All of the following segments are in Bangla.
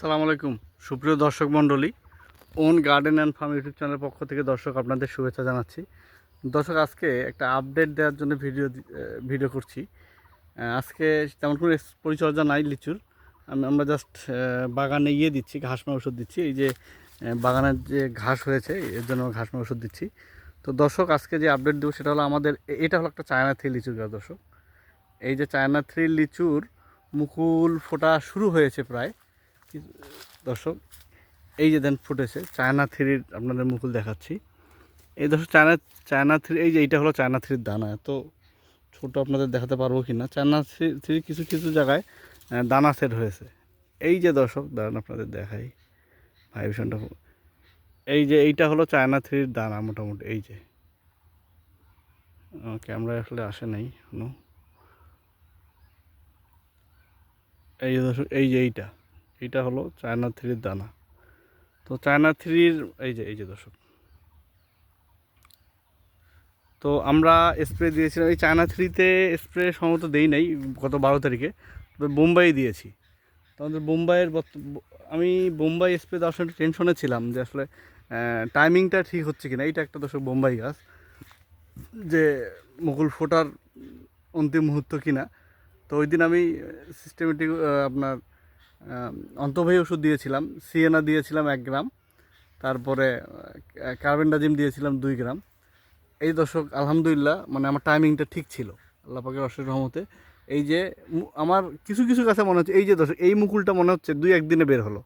সালাম আলাইকুম। সুপ্রিয় দর্শক মণ্ডলী, own garden and farm YouTube চ্যানেলের পক্ষ থেকে দর্শক আপনাদের শুভেচ্ছা জানাচ্ছি। দর্শক, আজকে একটা আপডেট দেওয়ার জন্য ভিডিও ভিডিও করছি। আজকে তেমন কোনো পরিচর্যা নাই লিচুর। আমি, আমরা জাস্ট বাগানে ইয়ে দিচ্ছি, ঘাস মারা ওষুধ দিচ্ছি। এই যে বাগানের যে ঘাস হয়েছে, এর জন্য ঘাস মারা ওষুধ দিচ্ছি। তো দর্শক, আজকে যে আপডেট দেবো সেটা হলো আমাদের এটা হলো একটা চায়না থ্রি লিচুর গাছ দর্শক। এই যে চায়না থ্রি লিচুর মুকুল ফোটা শুরু হয়েছে প্রায়। দর্শক, এই যে দেন ফুটেছে চায়না থ্রির আপনাদের মুকুল দেখাচ্ছি। এই দর্শক, চায়না চায়না থ্রি, এই যে এইটা হলো চায়না থ্রির দানা। এত ছোট আপনাদের দেখাতে পারব কি না চায়না থ্রি থ্রি কিছু কিছু জায়গায় দানা সেট হয়েছে। এই যে দর্শক, দাঁড়ান আপনাদের দেখাই। ভাইব্রেশনটা এই যে এইটা হলো চায়না থ্রির দানা মোটামুটি, এই যে। ক্যামেরা আসলে আসে নাই এই যে দর্শক, এই যে এইটা। এইটা হলো চায়না থ্রির দানা। তো চায়না থ্রির, এই যে এই যে দর্শক। তো আমরা স্প্রে দিয়েছিলাম, এই চায়না থ্রিতে স্প্রে সম্ভবত দেই নাই গত বারো তারিখে, তবে বোম্বাই দিয়েছি। তো আমাদের বোম্বাইয়ের আমি বোম্বাই স্প্রে দেওয়ার সময় টেনশনে ছিলাম যে আসলে টাইমিংটা ঠিক হচ্ছে কিনা। এইটা একটা দর্শক বোম্বাই গাছ, যে মুকুল ফোটার অন্তিম মুহূর্ত কিনা। তো ওই দিন আমি সিস্টেমেটিক আপনার অন্তভাই ওষুধ দিয়েছিলাম সিএনা দিয়েছিলাম এক গ্রাম, তারপরে কার্বেন্ডাজিম দিয়েছিলাম দুই গ্রাম। এই দর্শক, আলহামদুলিল্লাহ মানে আমার টাইমিংটা ঠিক ছিল, আল্লাহ পাকের অশেষ রহমতে। এই যে আমার কিছু কিছু কাছে মনে হচ্ছে, এই যে দর্শক, এই মুকুলটা মনে হচ্ছে দুই একদিনে বের হলো।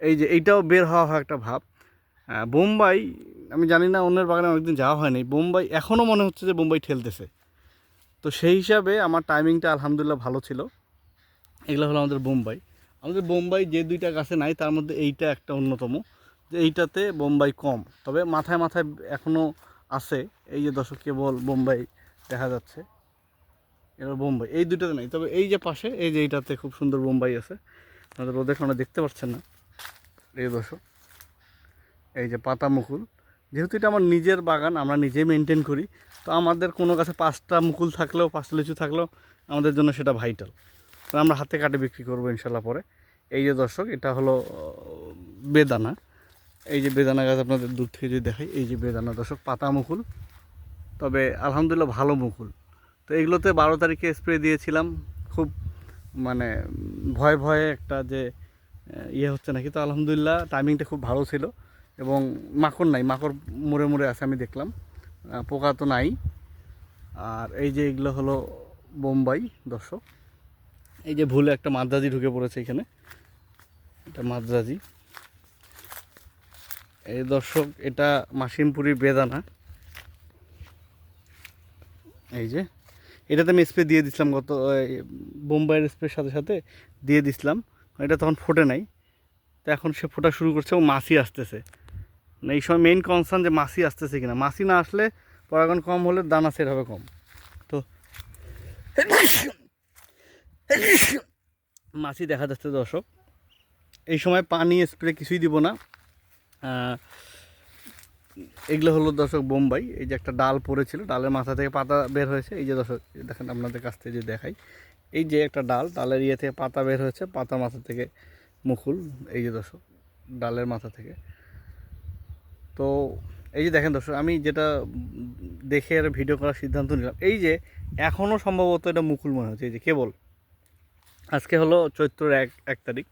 এই যে, এইটাও বের হওয়া হয় একটা ভাব। বোম্বাই, আমি জানি না, অন্যের বাগানে অনেকদিন যাওয়া হয়নি। বোম্বাই এখনও মনে হচ্ছে যে বোম্বাই ঠেলতেছে। তো সেই হিসাবে আমার টাইমিংটা আলহামদুলিল্লাহ ভালো ছিল। এগুলো হলো আমাদের বোম্বাই। আমাদের বোম্বাই যে দুইটা গাছে নাই, তার মধ্যে এইটা একটা অন্যতম। যে এইটাতে বোম্বাই কম। তবে মাথায় মাথায় এখনও আছে, এই যে দর্শক, কেবল বোম্বাই দেখা যাচ্ছে। এবার বোম্বাই, এই দুটাতে নাই। তবে এই যে পাশে, এই যে এইটাতে খুব সুন্দর বোম্বাই আছে। আমাদের রোদে কারণে দেখতে পাচ্ছেন না। এই দর্শক, এই যে পাতা মুকুল। যেহেতু এটা আমার নিজের বাগান, আমরা নিজেই মেনটেন করি, তো আমাদের কোনো গাছে পাঁচটা মুকুল থাকলেও, পাঁচটা লিচু থাকলেও আমাদের জন্য সেটা ভাইটাল আমরা হাতে কাটে বিক্রি করব ইনশাল্লাহ পরে। এই যে দর্শক, এটা হলো বেদানা। এই যে বেদানা গাছ আপনাদের দূর থেকে যদি দেখাই, এই যে বেদানা দর্শক, পাতা মুকুল। তবে আলহামদুলিল্লাহ ভালো মুকুল। তো এগুলোতে বারো তারিখে স্প্রে দিয়েছিলাম। খুব মানে ভয়ে ভয়ে একটা যে ইয়ে হচ্ছে নাকি, তো আলহামদুলিল্লাহ টাইমিংটা খুব ভালো ছিল। এবং মাকড় নাই, মাকড় মরে মরে আছে আমি দেখলাম। পোকা তো নাই। আর এই যে এগুলো হলো বোম্বাই দর্শক। এই যে ভুলে একটা মাদ্রাজি ঢুকে পড়েছে এখানে। এটা মাদ্রাজি। এই দর্শক, এটা মাসিমপুরি বেদানা। এই যে, এটাতে আমি স্প্রে দিয়ে দিছিলাম গত বোম্বাইয়ের স্প্রের সাথে সাথে দিয়ে দিছিলাম। এটা তখন ফোটে নাই। তো এখন সে ফোটা শুরু করছে এবং মাছি আসতেছে। মানে এই সময় মেইন কনসার্ন যে মাছি আসতেছে কিনা। মাছি না আসলে পরাগন কম হলে দানা সেট হবে কম। তো মাছি দেখা যাচ্ছে দর্শক। এই সময় পানি, স্প্রে কিছুই দিব না। এগুলো হলো দর্শক বোম্বাই। এই যে একটা ডাল পড়েছিল, ডালের মাথা থেকে পাতা বের হয়েছে। এই যে দর্শক দেখেন আপনাদের কাছ থেকে যে দেখাই। এই যে একটা ডাল, ডালের ইয়ে থেকে পাতা বের হয়েছে পাতা মাথা থেকে মুকুল। এই যে দর্শক, ডালের মাথা থেকে। তো এই যে দেখেন দর্শক, আমি যেটা দেখে আর ভিডিও করার সিদ্ধান্ত নিলাম, এই যে এখনও সম্ভবত এটা মুকুল মনে হচ্ছে। এই যে কেবল আজকে হলো চৈত্রের এক এক তারিখ।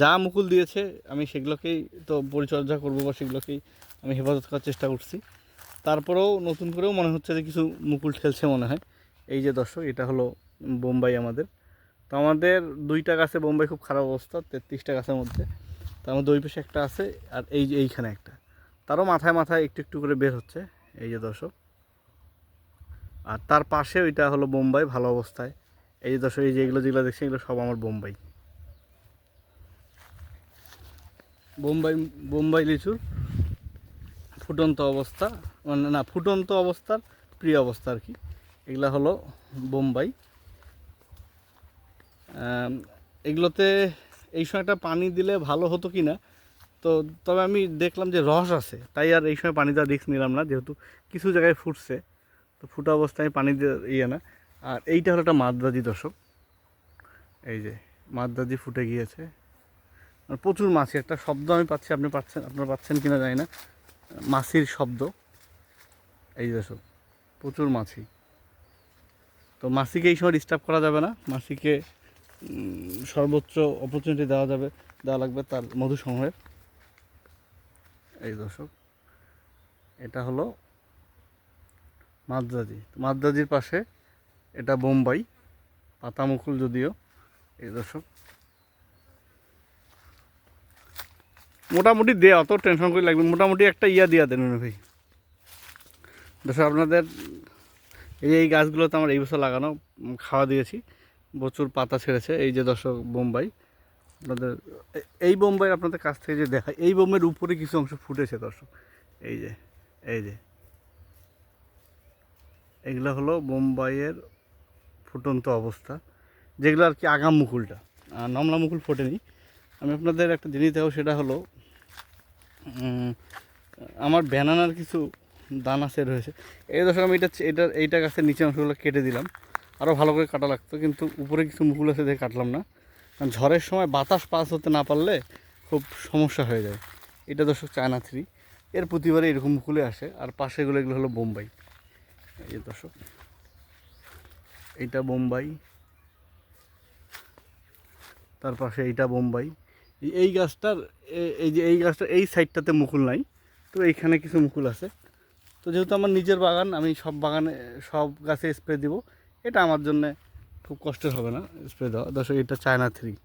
যা মুকুল দিয়েছে, আমি সেগুলোকেই তো পরিচর্যা করব বা সেগুলোকেই আমি হেফাজত করার চেষ্টা করছি। তারপরেও নতুন করেও মনে হচ্ছে যে কিছু মুকুল ঠেলছে মনে হয়। এই যে দর্শক, এটা হলো বোম্বাই আমাদের। তো আমাদের দুইটা গাছে বোম্বাই খুব খারাপ অবস্থা, তেত্রিশটা গাছের মধ্যে। তার মধ্যে ওই পাশে একটা আছে, আর এই যে এইখানে একটা। তারও মাথায় মাথায় একটু একটু করে বের হচ্ছে, এই যে দর্শক। আর তার পাশে ওইটা হলো বোম্বাই, ভালো অবস্থায়। এই যে দর্শক, এই যে এগুলো যেগুলো দেখছেন, এগুলো সব আমার বোম্বাই। বোম্বাই বোম্বাই লিচুর ফুটন্ত অবস্থা মানে না, ফুটন্ত অবস্থার প্রিয় অবস্থা আর কি। এগুলা হলো বোম্বাই। এগুলোতে এই সময়টা পানি দিলে ভালো হতো কি না? তো তবে আমি দেখলাম যে রস আছে, তাই আর এই সময় পানি দেওয়ার রিস্ক নিলাম না, যেহেতু কিছু জায়গায় ফুটছে। তো ফুটা অবস্থায় পানি দিয়ে ইয়ে না। আর এইটা হলো একটা মাদ্রাজি দর্শক। এই যে, মাদ্রাজি ফুটে গিয়েছে। আর প্রচুর মাছি, একটা শব্দ আমি পাচ্ছি, আপনি পাচ্ছেন, আপনারা পাচ্ছেন কিনা জানি না। মাছির শব্দ। এই সব প্রচুর মাছি। তো মাসিকে এই সময় ডিস্টার্ব করা যাবে না। মাসিকে সর্বোচ্চ অপরচুনিটি দেওয়া যাবে, দেওয়া লাগবে তার মধু সংগ্রহের এই দর্শক, এটা হলো মাদ্রাজি। মাদ্রাজির পাশে এটা বোম্বাই, পাতামুকুল যদিও, এই দর্শক। মোটামুটি দে অত টেনশন করে লাগবে মোটামুটি একটা ইয়া দিয়া দেন ভাই। দর্শক, আপনাদের এই এই গাছগুলোতে আমার এই বছর লাগানো খাওয়া দিয়েছি। প্রচুর পাতা ছেড়েছে। এই যে দর্শক, বোম্বাই। আপনাদের এই বোম্বাই আপনাদের কাছ থেকে যে দেখায় এই বোম্বাইয়ের উপরে কিছু অংশ ফুটেছে দর্শক। এই যে এই যে। এগুলো হলো বোম্বাইয়ের ফুটন্ত অবস্থা। যেগুলো আর কি আগাম মুকুলটা। নমলা মুকুল ফোটেনি। আমি আপনাদের একটা জিনিস দেবো সেটা হলো আমার ব্যানানার কিছু দানা সেট হয়েছে এই দশক আমি এটা এটা, এইটা গাছের নিচে অংশগুলো কেটে দিলাম। আরও ভালো করে কাটা লাগতো, কিন্তু উপরে কিছু মুকুল আছে দেখে কাটলাম না। কারণ ঝড়ের সময় বাতাস পাস হতে না পারলে খুব সমস্যা হয়ে যায়। এটা দর্শক চায়না থ্রি। এর প্রতিবারে এরকম মুকুলে আসে। আর পাশেগুলো এগুলো হলো বোম্বাই। এই দর্শক। এইটা বোম্বাই। তার পাশে এইটা বোম্বাই। এই- এই গাছটার এই যে এই গাছটার এই সাইডটাতে মুকুল নাই, তো এইখানে কিছু মুকুল আছে। তো যেহেতু আমার নিজের বাগান, আমি সব বাগানে, সব গাছে স্প্রে দিব। এটা আমার জন্য খুব কষ্টের হবে না স্প্রে দেওয়া। দর্শক এটা চায়না থ্রি।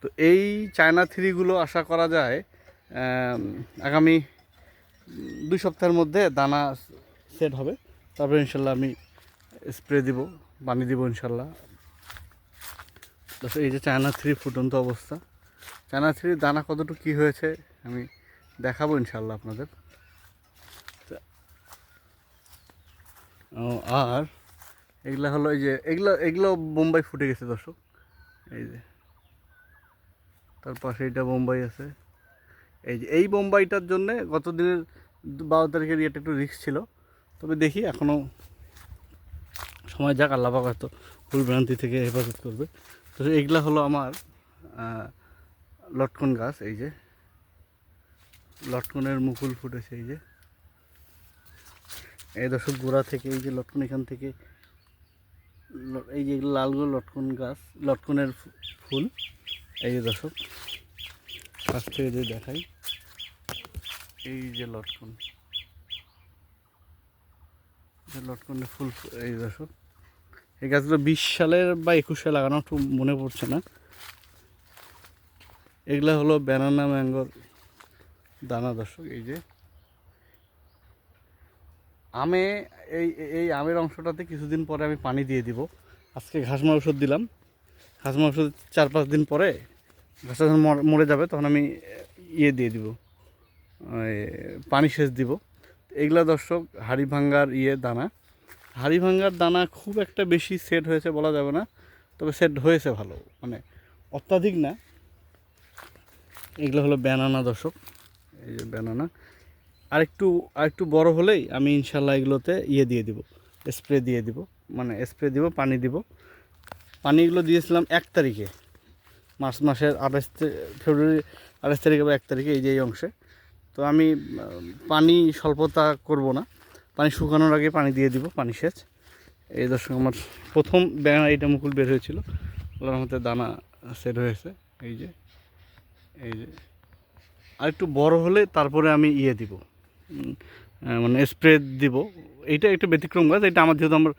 তো এই চায়না থ্রিগুলো আশা করা যায় আগামী দুই সপ্তাহের মধ্যে দানা সেট হবে। তারপরে ইনশাল্লাহ আমি স্প্রে দিব, পানি দিব ইনশাল্লাহ। এই যে চায়না থ্রি ফুটন্ত অবস্থা। চায়না থ্রির দানা কতটুকু কী হয়েছে আমি দেখাবো ইনশাল্লাহ আপনাদের। আর এগুলা হলো এই যে, এগুলো এগুলো বোম্বাই ফুটে গেছে দর্শক। এই যে, তার পাশে এইটা বোম্বাই আছে। এই যে, এই বোম্বাইটার জন্যে গত দিনের বারো তারিখের ইয়েটা একটু রিস্ক ছিল। তবে দেখি এখনও সময় যাক, আল্লাহ পাক হয়তো ভুল ভ্রান্তি থেকে হেফাজত করবে। তো এইগুলা হলো আমার লটকন গাছ, এই যে। লটকনের মুকুল ফুটেছে, এই যে। এই দর্শক, গোড়া থেকে এই যে লটকন, এখান থেকে এই যে এগুলো লালগুলো লটকন গাছ, লটকনের ফুল, এই যে দর্শক। কাছ থেকে যে দেখাই, এই যে লটকন। লটকনের ফুল, এই দর্শক। এই গাছগুলো বিশ সালের বা একুশ সালে লাগানো একটু মনে পড়ছে না। এগুলো হলো ব্যানানা ম্যাঙ্গোর দানা দর্শক, এই যে। আমে, এই এই আমের অংশটাতে কিছুদিন পরে আমি পানি দিয়ে দিব। আজকে ঘাসমা ওষুধ দিলাম। ঘাসমা ওষুধ চার পাঁচ দিন পরে ঘাসটা যখন মর- যাবে তখন আমি ইয়ে দিয়ে দিব। পানি সেচ দিব। এগুলা দর্শক, হাড়ি ভাঙ্গার ইয়ে দানা। হাড়ি ভাঙ্গার দানা খুব একটা বেশি সেট হয়েছে বলা যাবে না, তবে সেট হয়েছে ভালো মানে অত্যাধিক না। এগুলো হলো ব্যানানা দর্শক, এই যে ব্যানানা আরেকটু আরেকটু বড় হলেই আমি ইনশাল্লাহ এগুলোতে ইয়ে দিয়ে দিব স্প্রে দিয়ে দিব মানে স্প্রে দিব, পানি দিব। পানিগুলো দিয়েছিলাম এক তারিখে, মার্চ মাসের আঠাশ ফেব্রুয়ারি আঠাশ তারিখে বা এক তারিখে এই যে এই অংশে। তো আমি পানি স্বল্পতা করব না। পানি শুকানোর আগে পানি দিয়ে দিব, পানি সেচ। এই দর্শক, আমার প্রথম ব্যাঙা এইটা মুকুল বের হয়েছিল। আল্লাহর মধ্যে দানা সেট হয়েছে। এই যে এই যে। আর একটু বড় হলে তারপরে আমি ইয়ে দিব। মানে স্প্রে দিব। এইটা একটু ব্যতিক্রম গাছ এটা আমার যেহেতু আমার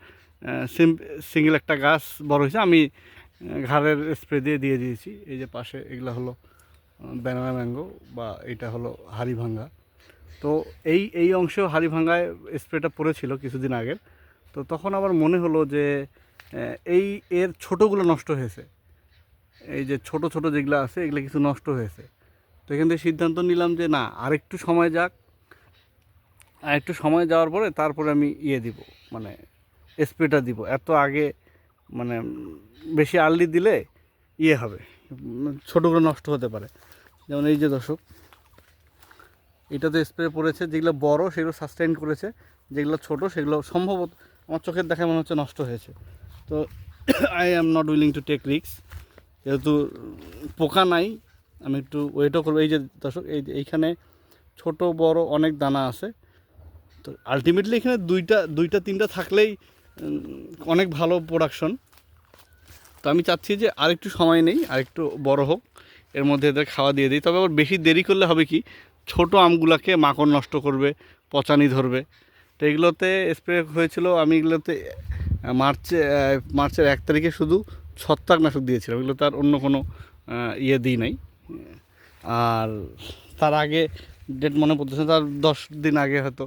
সিঙ্গেল একটা গাছ বড় হয়েছে, আমি ঘাড়ের স্প্রে দিয়ে দিয়ে দিয়েছি। এই যে পাশে এগুলো হলো ব্যানানা ম্যাঙ্গো বা এটা হলো হাড়ি ভাঙ্গা। তো এই এই অংশেও হাড়ি ভাঙ্গায় স্প্রেটা পড়েছিল কিছুদিন আগের। তো তখন আবার মনে হলো যে এই এর ছোটোগুলো নষ্ট হয়েছে। এই যে ছোট ছোট যেগুলো আছে, এগুলো কিছু নষ্ট হয়েছে। তো এখান থেকে সিদ্ধান্ত নিলাম যে, না, আরেকটু সময় যাক। আর একটু সময় যাওয়ার পরে তারপরে আমি ইয়ে দিব মানে স্প্রেটা দিব। এত আগে মানে বেশি আর্লি দিলে ইয়ে হবে, ছোটোগুলো নষ্ট হতে পারে। যেমন এই যে দর্শক এটাতে স্প্রে পড়েছে, যেগুলো বড় সেগুলো সাস্টেইন করেছে, যেগুলো ছোট সেগুলো সম্ভবত আমার চোখের দেখে মনে হচ্ছে নষ্ট হয়েছে। তো I am not willing to take রিক্স যেহেতু পোকা নাই, আমি একটু ওয়েটও করব। এই যে দর্শক, এই এইখানে ছোট, বড় অনেক দানা আছে। তো আলটিমেটলি এখানে দুইটা দুইটা, তিনটা থাকলেই অনেক ভালো প্রোডাকশন তো আমি চাচ্ছি যে আরেকটু সময় নেই, আরেকটু বড় হোক, এর মধ্যে এদের খাওয়া দিয়ে দিই। তবে আবার বেশি দেরি করলে হবে কি ছোট আমগুলোকে মাকড় নষ্ট করবে, পচানি ধরবে। তো এগুলোতে স্প্রে হয়েছিল, আমি এগুলোতে মার্চে মার্চের এক তারিখে শুধু ছত্রাকনাশক দিয়েছিলাম। এগুলো তার অন্য কোনো ইয়ে দিই নাই। আর তার আগে ডেট মনে পড়তেছে তার দশ দিন আগে হয়তো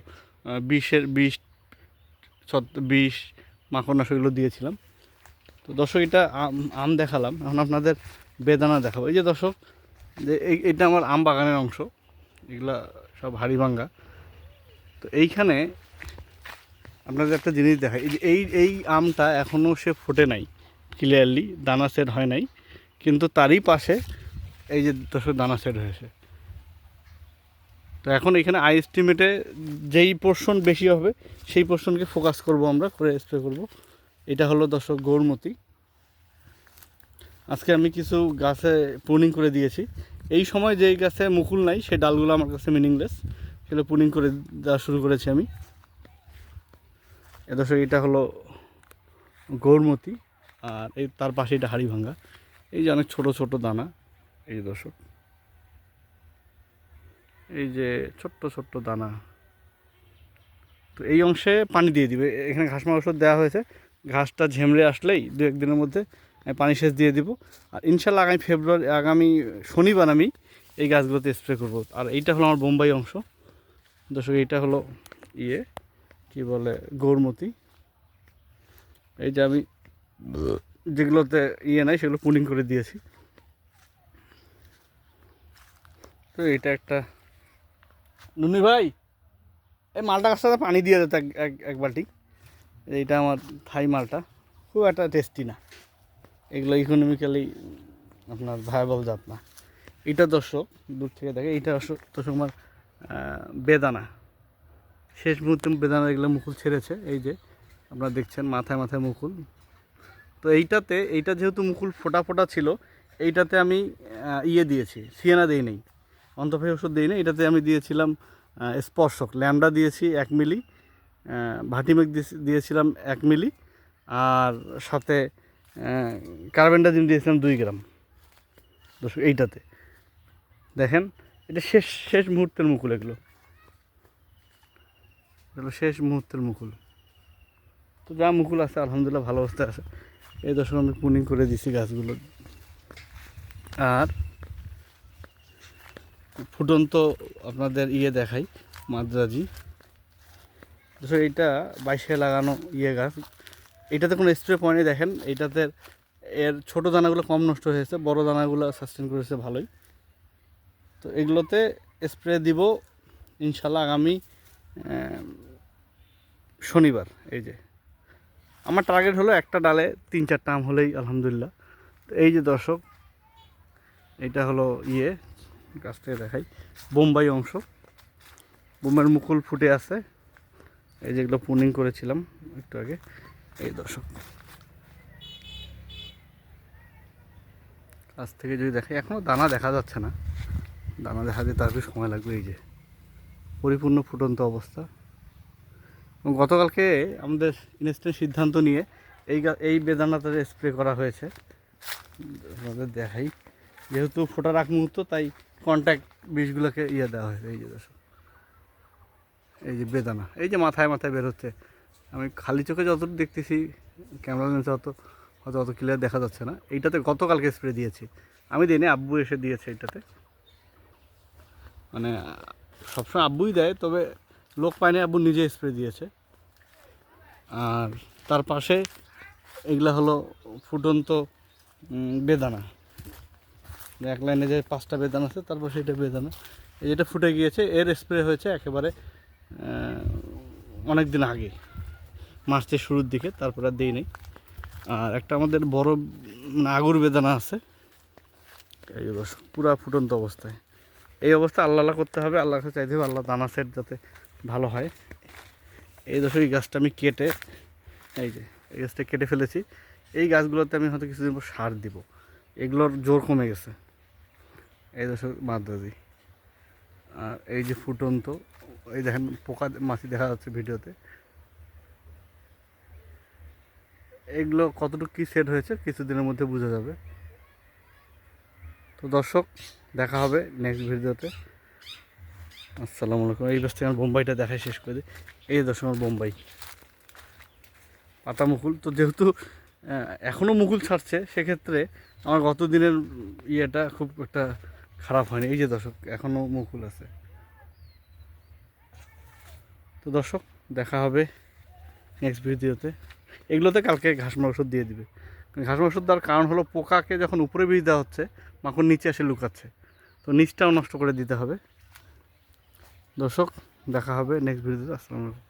বিশের বিষ বিষ মাকড়নাশক এগুলো দিয়েছিলাম। তো দর্শক, এটা আম দেখালাম। এখন আপনাদের বেদানা দেখাবো। এই যে দর্শক যে এটা আমার আম বাগানের অংশ। এগুলা সব হাড়িভাঙ্গা তো এইখানে আপনাদের একটা জিনিস দেখাই এই এই আমটা এখনও সে ফোটে নাই ক্লিয়ারলি দানা সেট হয় নাই, কিন্তু তারই পাশে এই যে দর্শক দানা সেট হয়েছে। তো এখন এখানে আই এস্টিমেটে যেই পোর্শন বেশি হবে, সেই পোর্শনকে ফোকাস করব আমরা, করে স্প্রে করব। এটা হলো দর্শক গৌরমতি। আজকে আমি কিছু গাছে পুনিং করে দিয়েছি। এই সময় যেই গাছে মুকুল নাই, সেই ডালগুলো আমার কাছে মিনিংলেস সেগুলো পুনিং করে দেওয়া শুরু করেছি আমি। দর্শক এটা হলো গৌরমতি, আর এই তার পাশে এটা হাড়ি ভাঙ্গা। এই যে অনেক ছোট ছোট দানা, এই দর্শক এই যে ছোট্ট ছোট্ট দানা। তো এই অংশে পানি দিয়ে দিবে। এখানে ঘাস ওষুধ দেওয়া হয়েছে। ঘাসটা ঝেমড়ে আসলেই দু একদিনের মধ্যে আমি পানি সেচ দিয়ে দিব। আর ইনশাল্লাহ আগামী ফেব্রুয়ারি, আগামী শনিবার আমি এই গাছগুলোতে স্প্রে করব। আর এইটা হলো আমার বোম্বাই অংশ। দর্শক, এইটা হলো ইয়ে কি বলে, গৌরমতি। এই যে আমি যেগুলোতে ইয়ে নাই, সেগুলো পুলিং করে দিয়েছি। তো এটা একটা। নুনি ভাই, এই মালটা গাছটাতে পানি দিয়ে দিত এক, এক- বালতি এইটা আমার থাই মালটা। খুব একটা টেস্টি না। এগুলো ইকোনমিক্যালি আপনার ভায়াবল জাত না। এটা দর্শক, দূর থেকে দেখে, এটা দর্শক আমার বেদানা। শেষ মুহূর্তে বেদানা এগুলো মুকুল ছেড়েছে, এই যে আপনারা দেখছেন মাথায় মাথায় মুকুল। তো এইটাতে, এইটা যেহেতু মুকুল ফোটা ফোটা ছিল, এইটাতে আমি ইয়ে দিয়েছি সিয়ানা দিই নেই। অন্তর্ভাই ওষুধ দিই না এটাতে আমি দিয়েছিলাম স্পর্শক, ল্যামডা দিয়েছি এক মিলি ভাটিমেক দিয়েছিলাম এক মিলি, আর সাথে কার্বেন্ডাজিম দিয়েছিলাম দুই গ্রাম। দর্শক, এইটাতে। দেখেন, এটা শেষ শেষ মুহূর্তের মুকুল এগুলো। শেষ মুহূর্তের মুকুল। তো যা মুকুল আছে, আলহামদুলিল্লাহ ভালো অবস্থায় আছে। এই দর্শক, আমি পুনিং করে দিছি গাছগুলো। আর ফুটন্ত আপনাদের ইয়ে দেখাই, মাদ্রাজি। দর্শক, এইটা বাইশে লাগানো ইয়ে গাছ। এটাতে কোনো স্প্রে পয়েন্টে দেখেন। এইটাতে এর ছোট দানাগুলো কম নষ্ট হয়েছে, বড় দানাগুলো সাস্টেন করেছে ভালোই। তো এগুলোতে স্প্রে দিব, ইনশাল্লাহ আগামী শনিবার, এই যে। আমার টার্গেট হলো একটা ডালে তিন চারটা আম হলেই, আলহামদুলিল্লাহ। তো এই যে দর্শক, এটা হলো ইয়ে গাছ থেকে দেখাই, বোম্বাই অংশ। বোম্বাইয়ের মুকুল ফুটে আছে। এই যেগুলো পুনিং করেছিলাম একটু আগে। এই দর্শক। কাছ থেকে যদি দেখে এখনও দানা দেখা যাচ্ছে না। দানা দেখা যেতে তার একটু সময় লাগবে, এই যে পরিপূর্ণ ফুটন্ত অবস্থা। এবং গতকালকে আমাদের ইনস্ট্যান্ট সিদ্ধান্ত নিয়ে এই এই বেদানাতে স্প্রে করা হয়েছে। আপনাদের দেখাই। যেহেতু ফোটার আগ মুহূর্ত, তাই কন্ট্যাক্ট বিষগুলোকে ইয়ে দেওয়া হয়েছে, এই যে দর্শক। এই যে বেদানা, এই যে মাথায় মাথায় বের হচ্ছে আমি খালি চোখে যতটুকু দেখতেছি ক্যামেরা লেন্সে অত হয়তো অত ক্লিয়ার দেখা যাচ্ছে না। এইটাতে গতকালকে স্প্রে দিয়েছি। আমি দিইনি, আব্বু এসে দিয়েছে এইটাতে। মানে সবসময় আব্বুই দেয়, তবে লোক পায়নি, আব্বু নিজে স্প্রে দিয়েছে। আর তার পাশে এগুলা হলো ফুটন্ত বেদানা। এক লাইনে যে পাঁচটা বেদানা আছে তারপর সেটা বেদানা। যেটা ফুটে গিয়েছে, এর স্প্রে হয়েছে একেবারে অনেক দিন আগে। মার্চের শুরুর দিকে তারপরে আর দিই নেই। আর একটা আমাদের বড় উম, আগুর বেদানা আছে। এই পুরা ফুটন্ত অবস্থায়। এই অবস্থা আল্লাহ আল্লাহ করতে হবে আল্লাহ কাছে চাইতে হবে আল্লাহ দানা সেট যাতে ভালো হয়। এই দশক এই গাছটা আমি কেটে এই যে এই গাছটা কেটে ফেলেছি। এই গাছগুলোতে আমি হয়তো কিছুদিন পর সার দিব। এগুলোর জোর কমে গেছে। এই দর্শক মাদ্রাজি আর এই যে ফুটন্ত এই দেখেন পোকা মাছি দেখা যাচ্ছে ভিডিওতে। এগুলো কতটুকু কী সেট হয়েছে কিছুদিনের মধ্যে বোঝা যাবে। তো দর্শক, দেখা হবে নেক্সট ভিডিওতে। আসসালামু আলাইকুম। এই ব্যস্ত আমার বোম্বাইটা দেখাই শেষ করে দিই। এই দর্শক, আমার বোম্বাই। পাতা মুকুল। তো যেহেতু এখনও মুকুল ছাড়ছে, সেক্ষেত্রে আমার গত দিনের ইয়েটা খুব একটা খারাপ হয়নি। এই যে দর্শক এখনও মুকুল আছে। তো দর্শক, দেখা হবে নেক্সট ভিডিওতে। এগুলোতে কালকে ঘাস ওষুধ দিয়ে দিবে। ঘাস মাংস দেওয়ার কারণ হলো পোকাকে যখন উপরে বীজ দেওয়া হচ্ছে, মাখন নিচে এসে লুকাচ্ছে। তো নিচটাও নষ্ট করে দিতে হবে। দর্শক, দেখা হবে নেক্সট ভিডিওতে আসসালামু আলাইকুম।